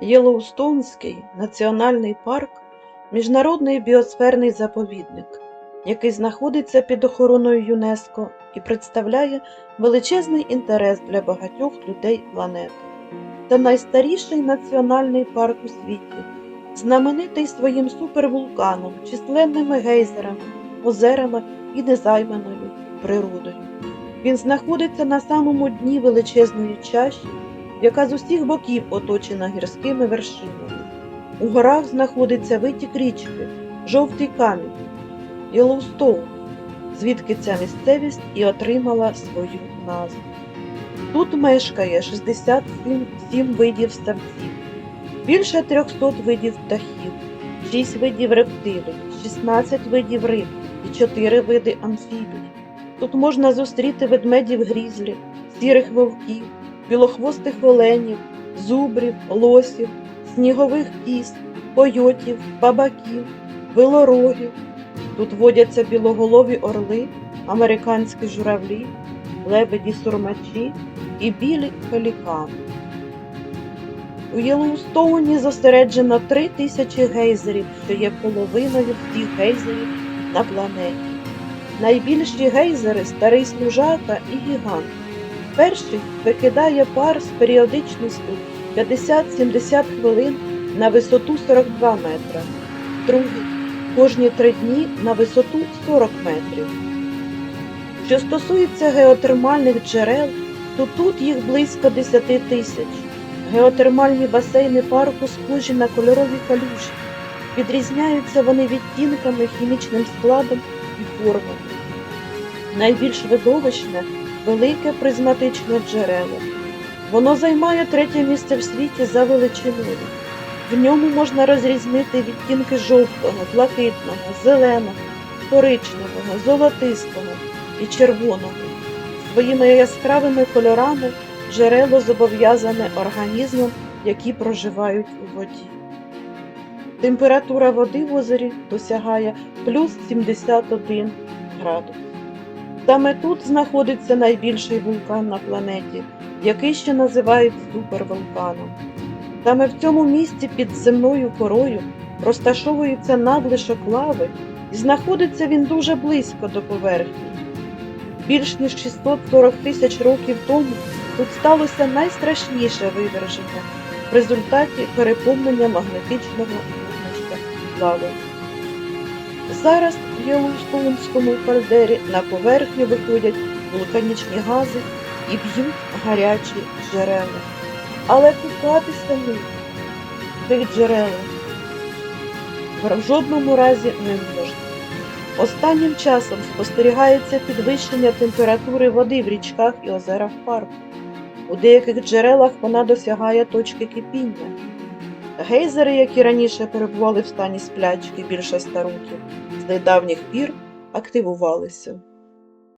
Єлоустонський національний парк міжнародний біосферний заповідник, який знаходиться під охороною ЮНЕСКО і представляє величезний інтерес для багатьох людей планети. Та найстаріший національний парк у світі, знаменитий своїм супервулканом, численними гейзерами, озерами і незайманою природою. Він знаходиться на самому дні величезної чаші, яка з усіх боків оточена гірськими вершинами. У горах знаходиться витік річки, жовтий камінь, Єлоустоун, звідки ця місцевість і отримала свою назву. Тут мешкає 67 видів ставців, більше 300 видів птахів, 6 видів рептилій, 16 видів риб і 4 види амфібій. Тут можна зустріти ведмедів грізлі, сірих вовків, білохвостих оленів, зубрів, лосів, снігових кіз, койотів, бабаків, велорогів. Тут водяться білоголові орли, американські журавлі, лебеді сурмачі і білі пелікани. У Єлоустоуні зосереджено три тисячі гейзерів, що є половиною всіх гейзерів на планеті. Найбільші гейзери старий служака і гігант. Перший викидає пар з періодичністю 50-70 хвилин на висоту 42 метра, другий кожні три дні на висоту 40 метрів. Що стосується геотермальних джерел, то тут їх близько 10 тисяч. Геотермальні басейни парку схожі на кольорові калюжі. Відрізняються вони відтінками, хімічним складом і формами. Найбільш видовищне велике призматичне джерело. Воно займає третє місце в світі за величиною. В ньому можна розрізнити відтінки жовтого, блакитного, зеленого, коричневого, золотистого і червоного. Своїми яскравими кольорами джерело зобов'язане організмам, які проживають у воді. Температура води в озері досягає плюс 71 градус. Саме тут знаходиться найбільший вулкан на планеті, який ще називають супервулканом. Саме в цьому місці під земною корою розташовується надлишок лави, і знаходиться він дуже близько до поверхні. Більш ніж 640 тисяч років тому тут сталося найстрашніше виверження в результаті переповнення магнетичного лави. Зараз в Єлоустоунському кальдері на поверхню виходять вулканічні гази і б'ють гарячі джерела. Але купатися них, в цих джерелах в жодному разі не можна. Останнім часом спостерігається підвищення температури води в річках і озерах парку. У деяких джерелах вона досягає точки кипіння. Гейзери, які раніше перебували в стані сплячки більше ста років, з недавніх пір активувалися.